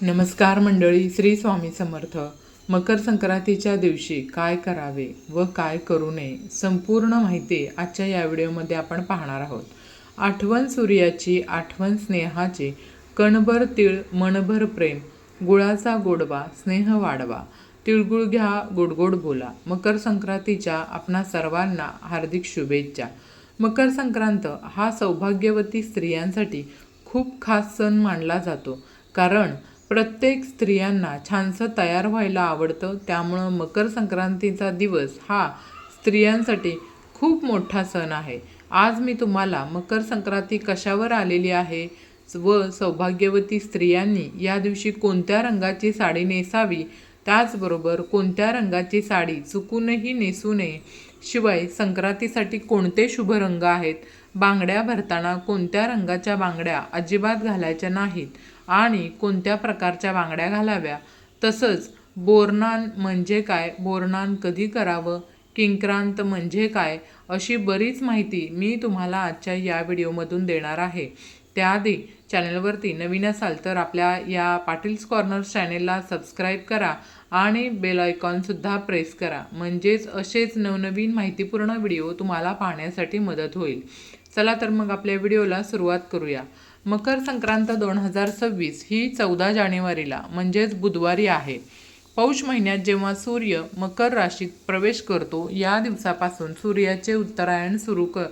नमस्कार मंडळी श्री स्वामी समर्थ. मकर संक्रांतीच्या दिवशी काय करावे व काय करू नये संपूर्ण माहिती आजच्या या व्हिडिओमध्ये आपण पाहणार आहोत. आठवण सूर्याची आठवण स्नेहाची कणभर तीळ मनभर प्रेम गुळाचा गोडवा स्नेह वाढवा तिळगुळ घ्या गोडगोड बोला. मकर संक्रांतीच्या आपणा सर्वांना हार्दिक शुभेच्छा. मकर संक्रांत हा सौभाग्यवती स्त्रियांसाठी खूप खास सण मानला जातो. कारण प्रत्येक स्त्रियांना छानसं तयार व्हायला आवडतं. त्यामुळं मकर संक्रांतीचा दिवस हा स्त्रियांसाठी खूप मोठा सण आहे. आज मी तुम्हाला मकर संक्रांती कशावर आलेली आहे व सौभाग्यवती स्त्रियांनी या दिवशी कोणत्या रंगाची साडी नेसावी त्याचबरोबर कोणत्या रंगाची साडी चुकूनही नेसू नये शिवाय संक्रांतीसाठी कोणते शुभ रंग आहेत बांगड्या भरताना कोणत्या रंगाच्या बांगड्या अजिबात घालायच्या नाहीत आणि कोणत्या प्रकारच्या बांगड्या घालाव्या? तसंच बोरनान म्हणजे काय? बोरनान कधी करावं? किंक्रांत म्हणजे काय? अशी बरीच माहिती मी तुम्हाला आजच्या या व्हिडिओमधून देणार आहे. त्याआधी चॅनलवरती नवीन असाल तर आपल्या या पाटील्स कॉर्नर्स चॅनेलला सबस्क्राईब करा आणि बेल आयकॉनसुद्धा प्रेस करा. म्हणजेच असेच नवनवीन माहितीपूर्ण व्हिडिओ तुम्हाला पाहण्यासाठी मदत होईल. चला तर मग आपल्या व्हिडिओला सुरुवात करूया. मकर संक्रांत दोन हजार सव्वीस ही चौदा जानेवारीला म्हणजेच बुधवारी आहे. पौष महिन्यात जेव्हा सूर्य मकर राशीत प्रवेश करतो या दिवसापासून सूर्याचे उत्तरायण सुरू क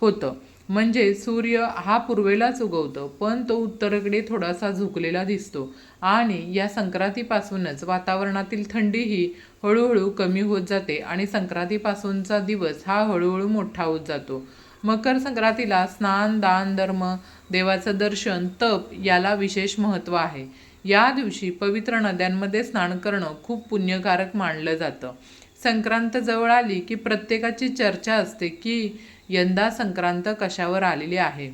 होतं. म्हणजे सूर्य हा पूर्वेलाच उगवतो पण तो उत्तरेकडे थोडासा झुकलेला दिसतो. आणि या संक्रांतीपासूनच वातावरणातील थंडीही हळूहळू कमी होत जाते आणि संक्रांतीपासूनचा दिवस हा हळूहळू मोठा होत जातो. मकर संक्रांतीला स्नान दान धर्म देवाचं दर्शन तप याला विशेष महत्त्व आहे. या दिवशी पवित्र नद्यांमध्ये स्नान करणं खूप पुण्यकारक मानलं जातं. संक्रांत जवळ आली की प्रत्येकाची चर्चा असते की यंदा संक्रांत कशावर आलेली आहे.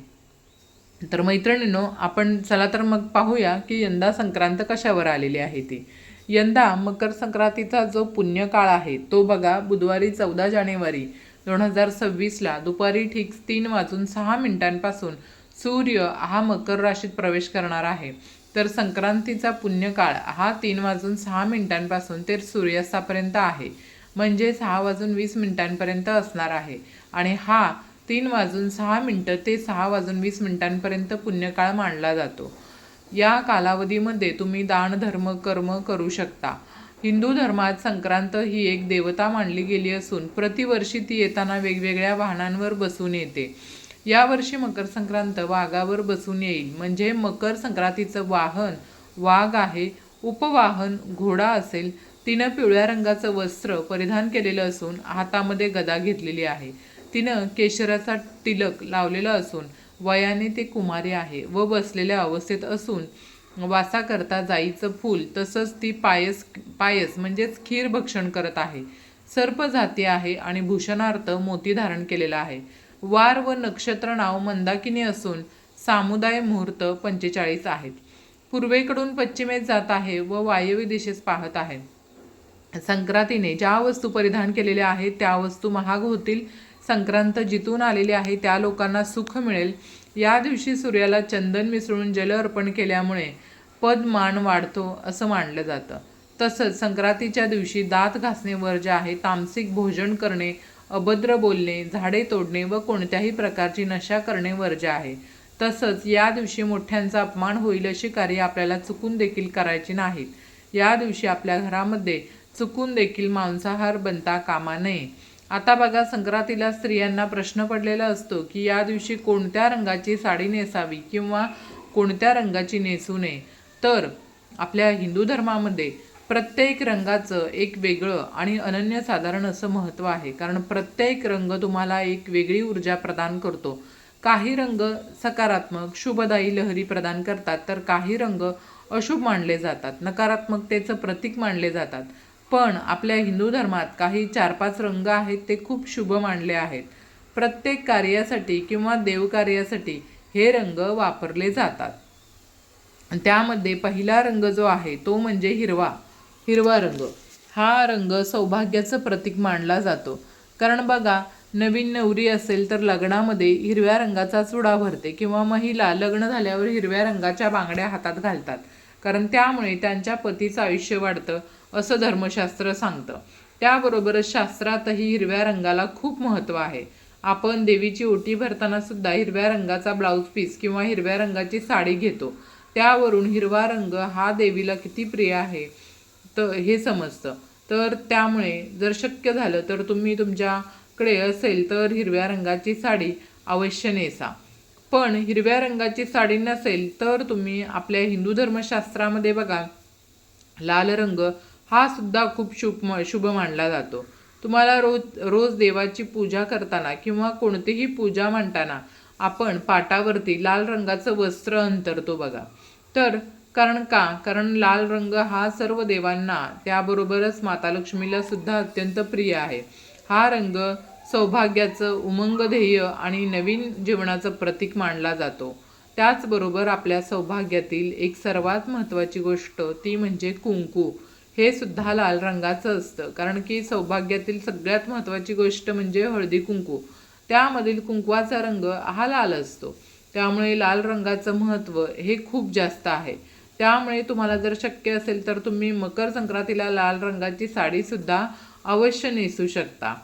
तर मैत्रिणींनो आपण चला तर मग पाहूया की यंदा संक्रांत कशावर आलेली आहे ती. यंदा मकर संक्रांतीचा जो पुण्यकाळ आहे तो बघा बुधवारी चौदा जानेवारी. दोन हजार सव्वीसला दुपारी ठीक तीन वाजून सहा मिनिटांपासून सूर्य हा मकर राशीत प्रवेश करणार आहे. तर संक्रांतीचा पुण्यकाळ हा तीन वाजून सहा मिनिटांपासून ते सूर्यास्तापर्यंत आहे. म्हणजे सहा वाजून वीस मिनिटांपर्यंत असणार आहे. आणि हा तीन वाजून सहा मिनटं ते सहा वाजून वीस मिनिटांपर्यंत पुण्यकाळ मानला जातो. या कालावधीमध्ये तुम्ही दान धर्म कर्म करू शकता. हिंदू धर्मात संक्रांत ही एक देवता मानली गेली असून प्रतिवर्षी ती येताना वेगवेगळ्या वाहनांवर बसून येते. यावर्षी मकर संक्रांत वाघावर बसून येईल. म्हणजे मकर संक्रांतीचं वाहन वाघ आहे उपवाहन घोडा असेल तिनं पिवळ्या रंगाचं वस्त्र परिधान केलेलं असून हातामध्ये गदा घेतलेली आहे. तिनं केशराचा टिलक लावलेला असून वयाने ते कुमारी आहे व बसलेल्या अवस्थेत असून वासा करता जाईचं फूल तसंच ती पायस पायस म्हणजेच खीर भक्षण करत आहे. सर्प जाती आहे आणि भूषणार्थ मोती धारण केलेला आहे. वार व नक्षत्र नाव मंदाकिनी असून सामुदाय मुहूर्त पंचेचाळीस आहेत. पूर्वेकडून पश्चिमेत जात आहे व वायव्य दिशेस पाहत आहे. संक्रांतीने ज्या वस्तू परिधान केलेल्या आहेत त्या वस्तू महाग होतील. संक्रांत जिथून आलेली आहे त्या लोकांना सुख मिळेल. या दिवशी सूर्याला चंदन मिसळून जल अर्पण केल्यामुळे पदमान वाढतो असं मानलं जातं. तसंच संक्रांतीच्या दिवशी दात घासणे वर्ज आहे तामसिक भोजन करणे अभद्र बोलणे झाडे तोडणे व कोणत्याही प्रकारची नशा करणे वर्ज आहे. तसंच या दिवशी मोठ्यांचा अपमान होईल अशी कार्य आपल्याला चुकून देखील करायची नाहीत. या दिवशी आपल्या घरामध्ये चुकून देखील मांसाहार बनता कामा नये. आता बघा संक्रांतीला स्त्रियांना प्रश्न पडलेला असतो की या दिवशी कोणत्या रंगाची साडी नेसावी किंवा कोणत्या रंगाची नेसू नये? तर आपल्या हिंदू धर्मामध्ये प्रत्येक रंगाचं एक वेगळं आणि अनन्यसाधारण असं महत्त्व आहे. कारण प्रत्येक रंग तुम्हाला एक वेगळी ऊर्जा प्रदान करतो. काही रंग सकारात्मक शुभदायी लहरी प्रदान करतात तर काही रंग अशुभ मानले जातात. नकारात्मकतेचं प्रतीक मानले जातात. पण आपल्या हिंदू धर्मात काही चार पाच रंग आहेत ते खूप शुभ मानले आहेत. प्रत्येक कार्यासाठी किंवा देवकार्यासाठी हे रंग वापरले जातात. त्यामध्ये पहिला रंग जो आहे तो म्हणजे हिरवा. हिरवा रंग. हा रंग सौभाग्याचं प्रतीक मानला जातो. कारण बघा नवीन नवरी असेल तर लग्नामध्ये हिरव्या रंगाचा चुडा भरते किंवा महिला लग्न झाल्यावर हिरव्या रंगाच्या बांगड्या हातात घालतात. कारण त्यामुळे त्यांच्या पतीचं आयुष्य वाढतं असं धर्मशास्त्र सांगतं. त्याबरोबरच शास्त्रातही हिरव्या रंगाला खूप महत्त्व आहे. आपण देवीची ओटी भरताना सुद्धा हिरव्या रंगाचा ब्लाऊज पीस किंवा हिरव्या रंगाची साडी घेतो. त्यावरून हिरवा रंग हा देवीला किती प्रिय आहे तर हे समजतं. तर त्यामुळे जर शक्य झालं तर तुम्ही तुमच्याकडे असेल तर हिरव्या रंगाची साडी अवश्य नेसा. पण हिरव्या रंगाची साडी नसेल तर तुम्ही आपल्या हिंदू धर्मशास्त्रामध्ये बघा लाल रंग हा सुद्धा खूप शुभ शुभ मानला जातो. तुम्हाला रोज रोज देवाची पूजा करताना किंवा कोणतीही पूजा मांडताना आपण पाटावरती लाल रंगाचं वस्त्र अंतरतो बघा. तर कारण का? कारण लाल रंग हा सर्व देवांना त्याबरोबरच माता लक्ष्मीला सुद्धा अत्यंत प्रिय आहे. हा रंग सौभाग्याचं उमंग ध्येय आणि नवीन जीवनाचं प्रतीक मानला जातो. त्याचबरोबर आपल्या सौभाग्यातील एक सर्वात महत्त्वाची गोष्ट ती म्हणजे कुंकू. हे सुद्धा लाल रंगाचं असतं कारण की सौभाग्यातील सगळ्यात महत्त्वाची गोष्ट म्हणजे हळदी कुंकू. त्यामधील कुंकवाचा रंग हा लाल असतो. त्यामुळे लाल रंगाचं महत्त्व हे खूप जास्त आहे. त्यामुळे तुम्हाला जर शक्य असेल तर तुम्ही मकर संक्रांतीला लाल रंगाची साडीसुद्धा अवश्य नेसू शकता.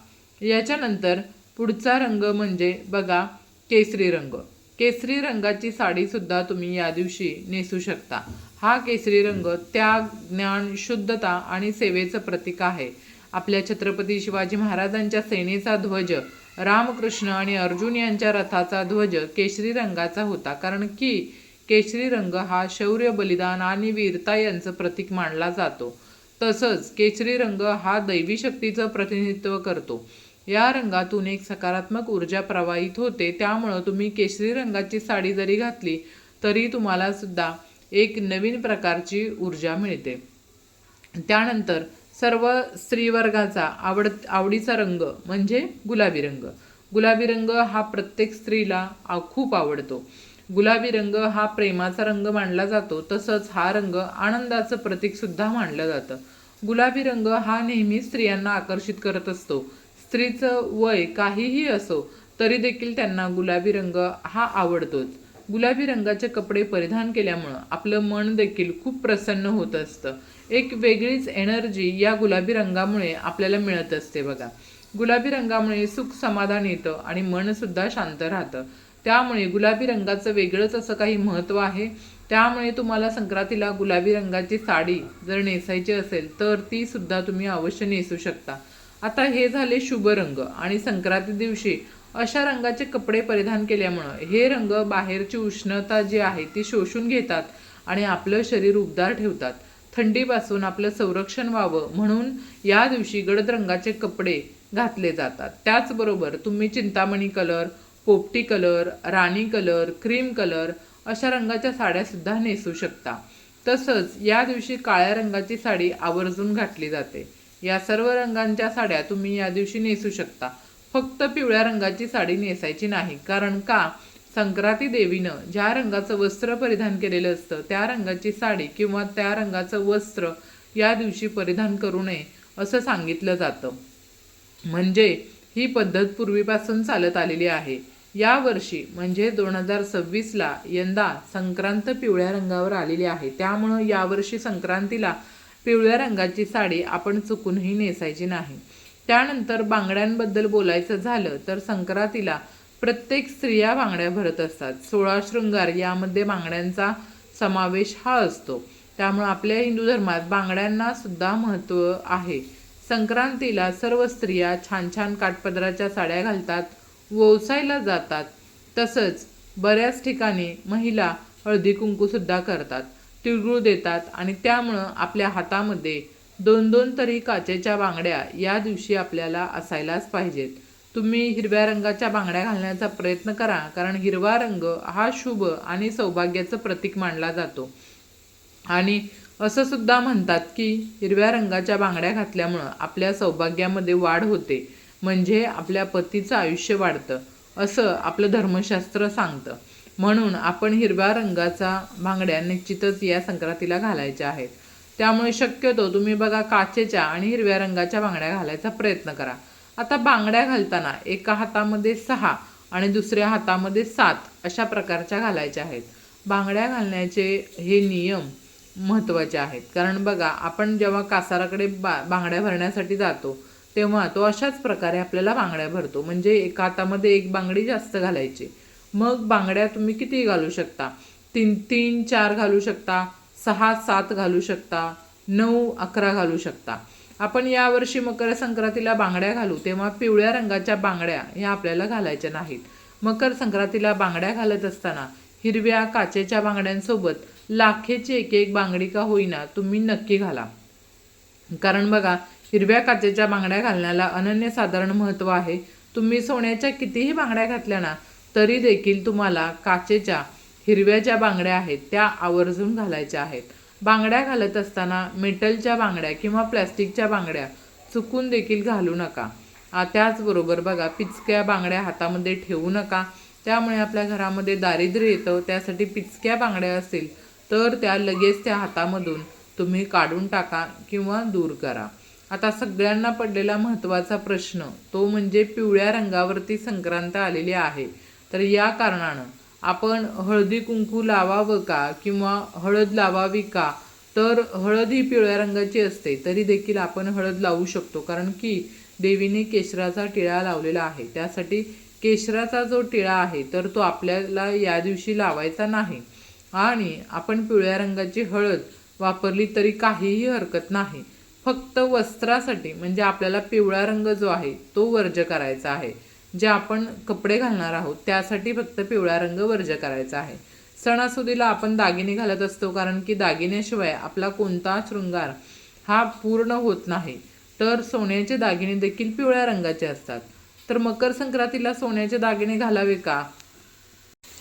याच्यानंतर पुढचा रंग म्हणजे बघा केसरी रंग. केसरी रंगाची साडीसुद्धा तुम्ही या दिवशी नेसू शकता. हा केसरी रंग त्याग ज्ञान शुद्धता आणि सेवेचं प्रतीक आहे. आपल्या छत्रपती शिवाजी महाराजांच्या सेनेचा ध्वज रामकृष्ण आणि अर्जुन यांच्या रथाचा ध्वज केशरी रंगाचा होता. कारण की केशरी रंग हा शौर्य बलिदान आणि वीरता यांचं प्रतीक मानला जातो. तसंच केशरी रंग हा दैवी शक्तीचं प्रतिनिधित्व करतो. या रंगातून एक सकारात्मक ऊर्जा प्रवाहित होते. त्यामुळं तुम्ही केशरी रंगाची साडी जरी घातली तरी तुम्हाला सुद्धा एक नवीन प्रकारची ऊर्जा मिळते. त्यानंतर सर्व स्त्रीवर्गाचा आवड आवडीचा रंग म्हणजे गुलाबी रंग. गुलाबी रंग हा प्रत्येक स्त्रीला खूप आवडतो. गुलाबी रंग हा प्रेमाचा रंग मानला जातो तसंच हा रंग आनंदाचं प्रतीक सुद्धा मानलं जातं. गुलाबी रंग हा नेहमी स्त्रियांना आकर्षित करत असतो. स्त्रीचं वय काहीही असो तरी देखील त्यांना गुलाबी रंग हा आवडतोच. गुलाबी रंगाचे कपडे परिधान केल्यामुळं आपलं मन देखील खूप प्रसन्न होत असतं. एक वेगळीच एनर्जी या गुलाबी रंगामुळे आपल्याला मिळत असते बघा. गुलाबी रंगामुळे सुख समाधान येतं आणि मनसुद्धा शांत राहतं. त्यामुळे गुलाबी रंगाचं वेगळंच असं काही महत्त्व आहे. त्यामुळे तुम्हाला संक्रांतीला गुलाबी रंगाची साडी जर नेसायची असेल तर ती सुद्धा तुम्ही अवश्य नेसू शकता. आता हे झाले शुभ रंग आणि संक्रांती दिवशी अशा रंगाचे कपडे परिधान केल्यामुळं हे रंग बाहेरची उष्णता जी आहे ती शोषून घेतात आणि आपलं शरीर उबदार ठेवतात. थंडीपासून आपलं संरक्षण व्हावं म्हणून या दिवशी गडद रंगाचे कपडे घातले जातात. त्याचबरोबर तुम्ही चिंतामणी कलर पोपटी कलर राणी कलर क्रीम कलर अशा रंगाच्या साड्यासुद्धा नेसू शकता. तसंच या दिवशी काळ्या रंगाची साडी आवर्जून घातली जाते. या सर्व रंगांच्या साड्या तुम्ही या दिवशी नेसू शकता. फक्त पिवळ्या रंगाची साडी नेसायची नाही. कारण का? संक्रांती देवीनं ज्या रंगाचं वस्त्र परिधान केलेलं असतं त्या रंगाची साडी किंवा त्या रंगाचं वस्त्र या दिवशी परिधान करू नये असं सांगितलं जातं. म्हणजे ही पद्धत पूर्वीपासून चालत आलेली आहे. या वर्षी म्हणजे दोन हजार सव्वीसला यंदा संक्रांत पिवळ्या रंगावर आलेली आहे. त्यामुळं यावर्षी संक्रांतीला पिवळ्या रंगाची साडी आपण चुकूनही नेसायची नाही. त्यानंतर बांगड्यांबद्दल बोलायचं झालं तर संक्रांतीला प्रत्येक स्त्रिया बांगड्या भरत असतात. सोळा शृंगार यामध्ये बांगड्यांचा समावेश हा असतो. त्यामुळे आपल्या हिंदू धर्मात बांगड्यांना सुद्धा महत्त्व आहे. संक्रांतीला सर्व स्त्रिया छान छान काठपदराच्या साड्या घालतात व्यवसायला जातात. तसंच बऱ्याच ठिकाणी महिला हळदी कुंकूसुद्धा करतात. तिळगुळ देतात आणि त्यामुळं आपल्या हातामध्ये दोन दोन तरी काचेच्या बांगड्या या दिवशी आपल्याला असायलाच पाहिजेत. तुम्ही हिरव्या रंगाच्या बांगड्या घालण्याचा प्रयत्न करा कारण हिरवा रंग हा शुभ आणि सौभाग्याचं प्रतीक मानला जातो. आणि असं सुद्धा म्हणतात की हिरव्या रंगाच्या बांगड्या घातल्यामुळं आपल्या सौभाग्यामध्ये वाढ होते म्हणजे आपल्या पतीचं आयुष्य वाढतं असं आपलं धर्मशास्त्र सांगतं. म्हणून आपण हिरव्या रंगाचा बांगड्या निश्चितच या संक्रांतीला घालायच्या आहेत. त्यामुळे शक्यतो तुम्ही बघा काचेच्या आणि हिरव्या रंगाच्या बांगड्या घालायचा प्रयत्न करा. आता बांगड्या घालताना एका हातामध्ये सहा आणि दुसऱ्या हातामध्ये सात अशा प्रकारच्या घालायच्या आहेत. बांगड्या घालण्याचे हे नियम महत्त्वाचे आहेत. कारण बघा आपण जेव्हा कासाराकडे बा बांगड्या भरण्यासाठी जातो तेव्हा तो अशाच प्रकारे आपल्याला बांगड्या भरतो. म्हणजे एका हातामध्ये एक बांगडी जास्त घालायची. मग बांगड्या तुम्ही किती घालू शकता? तीन तीन चार घालू शकता सहा सात घालू शकता नऊ अकरा घालू शकता. आपण यावर्षी मकर संक्रांतीला बांगड्या घालू तेव्हा पिवळ्या रंगाच्या बांगड्या ह्या आपल्याला घालायच्या नाहीत. मकर संक्रांतीला बांगड्या घालत असताना हिरव्या काचेच्या बांगड्यांसोबत लाखेची एक एक बांगडी का होईना तुम्ही नक्की घाला. कारण बघा हिरव्या काचेच्या बांगड्या घालण्याला अनन्यसाधारण महत्त्व आहे. तुम्ही सोन्याच्या कितीही बांगड्या घातल्या ना तरी देखील तुम्हाला काचेच्या हिरव्या ज्या बांगड्या आहेत त्या आवर्जून घालायच्या आहेत. बांगड्या घालत असताना मेटलच्या बांगड्या किंवा प्लॅस्टिकच्या बांगड्या चुकून देखील घालू नका. त्याचबरोबर बघा पिचक्या बांगड्या हातामध्ये ठेवू नका. त्यामुळे आपल्या घरामध्ये दारिद्र्य येतं त्यासाठी पिचक्या बांगड्या असतील तर त्या लगेच त्या हातामधून तुम्ही काढून टाका किंवा दूर करा. आता सगळ्यांना पडलेला महत्त्वाचा प्रश्न तो म्हणजे पिवळ्या रंगावरती संक्रांत आलेली आहे. तर या कारणानं आपण हळदी कुंकू लावावं का किंवा हळद लावावी का? तर हळद ही पिवळ्या रंगाची असते तरी देखील आपण हळद लावू शकतो कारण की देवीने केशराचा टिळा लावलेला आहे. त्यासाठी केशराचा जो टिळा आहे तर तो आपल्याला या दिवशी लावायचा नाही. आणि आपण पिवळ्या रंगाची हळद वापरली तरी काहीही हरकत नाही. फक्त वस्त्रासाठी म्हणजे आपल्याला पिवळा रंग जो आहे तो वर्ज करायचा आहे. जे आपण कपडे घालणार आहोत त्यासाठी फक्त पिवळा रंग वर्ज करायचा आहे. सणासुदीला आपण दागिने घालत असतो कारण की दागिन्याशिवाय आपला कोणता शृंगार हा पूर्ण होत नाही. तर सोन्याचे दागिने देखील पिवळ्या रंगाचे असतात. तर मकर संक्रांतीला सोन्याचे दागिने घालावे का?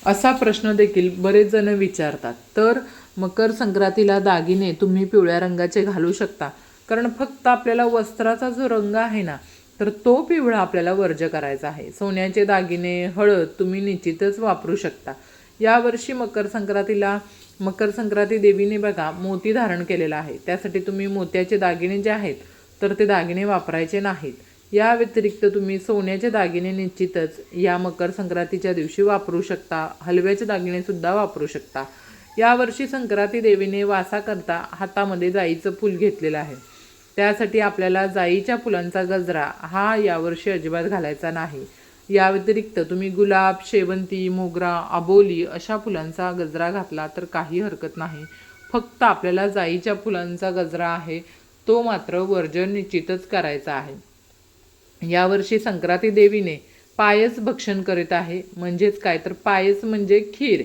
असा प्रश्न देखील बरेच जण विचारतात. तर मकर संक्रांतीला दागिने तुम्ही पिवळ्या रंगाचे घालू शकता कारण फक्त आपल्याला वस्त्राचा जो रंग आहे ना तर तो पिवळा आपल्याला वर्ज करायचा आहे. सोन्याचे दागिने हळद तुम्ही निश्चितच वापरू शकता. यावर्षी मकर संक्रांतीला मकर संक्रांती देवीने बघा मोती धारण केलेला आहे. त्यासाठी तुम्ही मोत्याचे दागिने जे आहेत तर ते दागिने वापरायचे नाहीत. या व्यतिरिक्त तुम्ही सोन्याचे दागिने निश्चितच या मकर संक्रांतीच्या दिवशी वापरू शकता. हलव्याचे दागिने सुद्धा वापरू शकता. यावर्षी संक्रांती देवीने वासाकरता हातामध्ये जाईचं फूल घेतलेलं आहे. त्यासाठी आपल्याला जाईच्या फुलांचा गजरा हा यावर्षी अजिबात घालायचा नाही. या व्यतिरिक्त तुम्ही गुलाब शेवंती मोगरा अबोली अशा फुलांचा गजरा घातला तर काही हरकत नाही. फक्त आपल्याला जाईच्या फुलांचा गजरा आहे तो मात्र वर्जन निश्चितच करायचा आहे. यावर्षी संक्रांती देवीने पायस भक्षण करीत आहे. म्हणजेच काय? तर पायस म्हणजे खीर.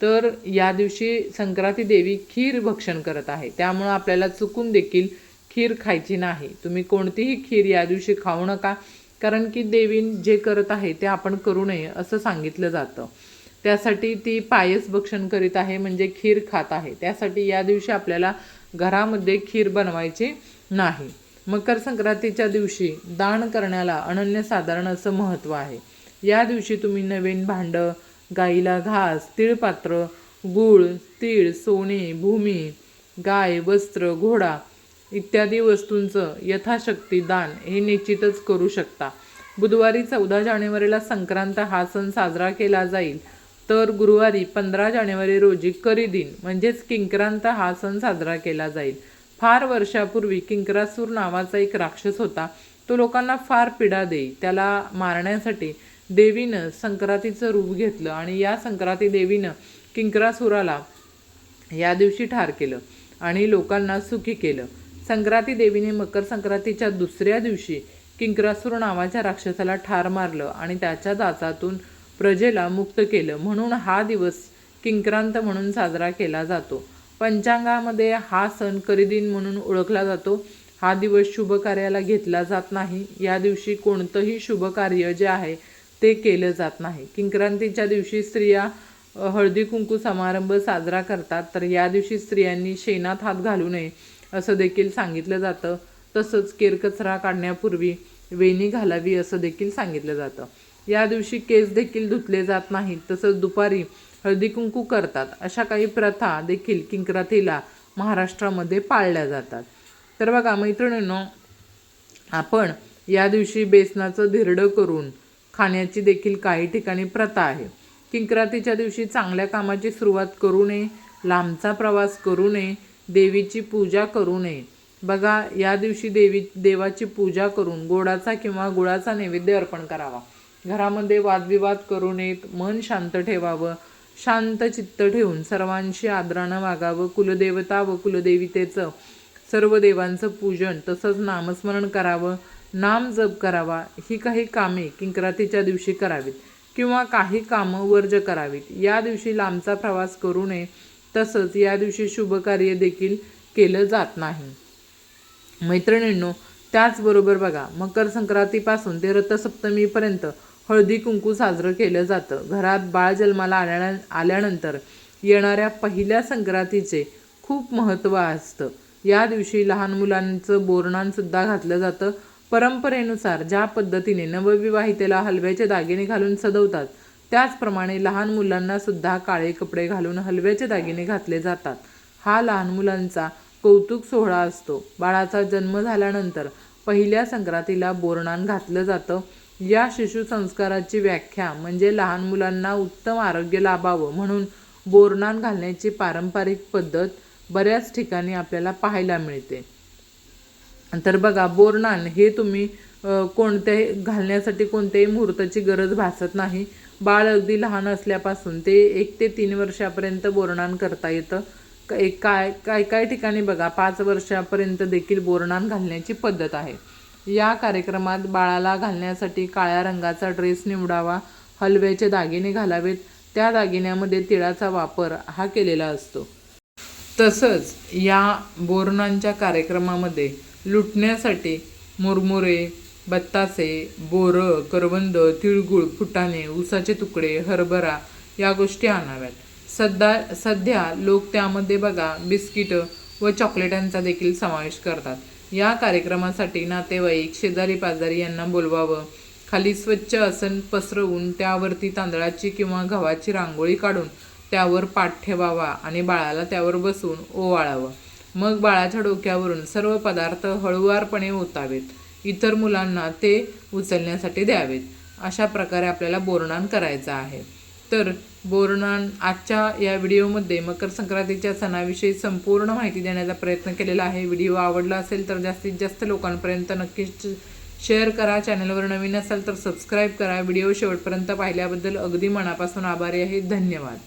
तर या दिवशी संक्रांती देवी खीर भक्षण करत आहे. त्यामुळं आपल्याला चुकून देखील खीर खायची नाही. तुम्ही कोणतीही खीर या दिवशी खाऊ नका. कारण की देवीन जे करत आहे ते आपण करू नये असं सांगितलं जातं. त्यासाठी ती पायस भक्षण करीत आहे म्हणजे खीर खात आहे. त्यासाठी या दिवशी आपल्याला घरामध्ये खीर बनवायची नाही. मकर संक्रांतीच्या दिवशी दान करण्याला अनन्यसाधारण असं महत्त्व आहे. या दिवशी तुम्ही नवीन भांडं गाईला घास तिळपात्र गूळ तीळ सोने भूमी गाय वस्त्र घोडा इत्यादी वस्तूंचं यथाशक्ती दान हे निश्चितच करू शकता. बुधवारी चौदा जानेवारीला संक्रांत हा सण साजरा केला जाईल. तर गुरुवारी पंधरा जानेवारी रोजी करी दिन म्हणजेच किंक्रांत हा सण साजरा केला जाईल. फार वर्षापूर्वी किंकरासूर नावाचा एक राक्षस होता. तो लोकांना फार पीडा देई त्याला मारण्यासाठी देवीनं संक्रांतीचं रूप घेतलं आणि या संक्रांती देवीनं किंकरासुराला या दिवशी ठार केलं आणि लोकांना सुखी केलं. संक्रांती देवीने मकर संक्रांतीच्या दुसऱ्या दिवशी किंकरासूर नावाच्या राक्षसाला ठार मारलं आणि त्याच्या दाचातून प्रजेला मुक्त केलं. म्हणून हा दिवस किंक्रांत म्हणून साजरा केला जातो. पंचांगामध्ये हा सण करीदिन म्हणून ओळखला जातो. हा दिवस शुभ कार्याला घेतला जात नाही. या दिवशी कोणतंही शुभ कार्य जे आहे ते केलं जात नाही. किंक्रांतीच्या दिवशी स्त्रिया हळदी कुंकू समारंभ साजरा करतात. तर या दिवशी स्त्रियांनी शेणात हात घालू नये. असं देखील सांगितलं जातं. तसंच केरकचरा काढण्यापूर्वी वेणी घालावी असं देखील सांगितलं जातं. या दिवशी केस देखील धुतले जात नाहीत तसंच दुपारी हळदी कुंकू करतात. अशा काही प्रथा देखील किंक्रातीला महाराष्ट्रामध्ये पाळल्या जातात. तर बघा मैत्रिणींनो आपण या दिवशी बेसनाचं धिरडं करून खाण्याची देखील काही ठिकाणी प्रथा आहे. किंक्रातीच्या दिवशी चांगल्या कामाची सुरुवात करू नये लांबचा प्रवास करू नये देवीची पूजा करू नये. बघा या दिवशी देवी देवाची पूजा करून गोडाचा किंवा गुळाचा नैवेद्य अर्पण करावा. घरामध्ये वादविवाद करू नयेत मन शांत ठेवावं शांत चित्त ठेवून सर्वांशी आदरानं वागावं कुलदेवता व कुलदेवितेचं सर्व देवांचं पूजन तसंच नामस्मरण करावं नाम जप करावा ही काही कामे किंक्रातीच्या दिवशी करावीत किंवा काही कामं वर्ज करावीत. या दिवशी लांबचा प्रवास करू नये तसंच या दिवशी शुभकार्य देखील केलं जात नाही. मैत्रिणींनो त्याचबरोबर बघा मकर संक्रांतीपासून ते रथसप्तमीपर्यंत हळदी कुंकू साजरं केलं जातं. घरात बाळ जन्माला आल्या आल्यानंतर येणाऱ्या पहिल्या संक्रांतीचे खूप महत्त्व असतं. या दिवशी लहान मुलांचं बोरणानसुद्धा घातलं जातं. परंपरेनुसार ज्या पद्धतीने नवविवाहितेला हलव्याचे दागिने घालून सजवतात त्याचप्रमाणे लहान मुलांना सुद्धा काळे कपडे घालून हलव्याचे दागिने घातले जातात. हा लहान मुलांचा कौतुक सोहळा असतो. बाळाचा जन्म झाल्यानंतर पहिल्या संक्रांतीला बोरणान घातलं जातं. या शिशु संस्काराची व्याख्या म्हणजे लहान मुलांना उत्तम आरोग्य लाभावं म्हणून बोरणान घालण्याची पारंपरिक पद्धत बऱ्याच ठिकाणी आपल्याला पाहायला मिळते. तर बघा बोरणान हे तुम्ही कोणत्याही घालण्यासाठी कोणत्याही मुहूर्ताची गरज भासत नाही. बाळ अगदी लहान असल्यापासून ते एक ते तीन वर्षापर्यंत बोरणान करता येतं. एक काय काय काय ठिकाणी बघा पाच वर्षापर्यंत देखील बोरणान घालण्याची पद्धत आहे. या कार्यक्रमात बाळाला घालण्यासाठी काळ्या रंगाचा ड्रेस निवडावा हलव्याचे दागिने घालावेत. त्या दागिन्यामध्ये तिळाचा वापर हा केलेला असतो. तसंच या बोरणांच्या कार्यक्रमामध्ये लुटण्यासाठी मुरमुरे बत्तासे बोरं करवंद तिळगुळ फुटाणे ऊसाचे तुकडे हरभरा या गोष्टी आणाव्यात. सध्या सध्या लोक त्यामध्ये बघा बिस्किटं व चॉकलेटांचा देखील समावेश करतात. या कार्यक्रमासाठी नातेवाईक शेजारी पाजारी यांना बोलवावं खाली स्वच्छ आसन पसरवून त्यावरती तांदळाची किंवा गव्हाची रांगोळी काढून त्यावर पाठ ठेवावा आणि बाळाला त्यावर बसून ओवाळावं. मग बाळाच्या डोक्यावरून सर्व पदार्थ हळुवारपणे ओतावेत. इतर मुलांना ते उचलण्यासाठी द्यावेत. अशा प्रकारे आपल्याला बोरणान करायचं आहे. तर बोरणान आजच्या या व्हिडिओमध्ये मकर संक्रांतीच्या सणाविषयी संपूर्ण माहिती देण्याचा प्रयत्न केलेला आहे. व्हिडिओ आवडला असेल तर जास्तीत जास्त लोकांपर्यंत नक्कीच शेअर करा. चॅनलवर नवीन असाल तर सबस्क्राईब करा. व्हिडिओ शेवटपर्यंत पाहिल्याबद्दल अगदी मनापासून आभारी आहे. धन्यवाद.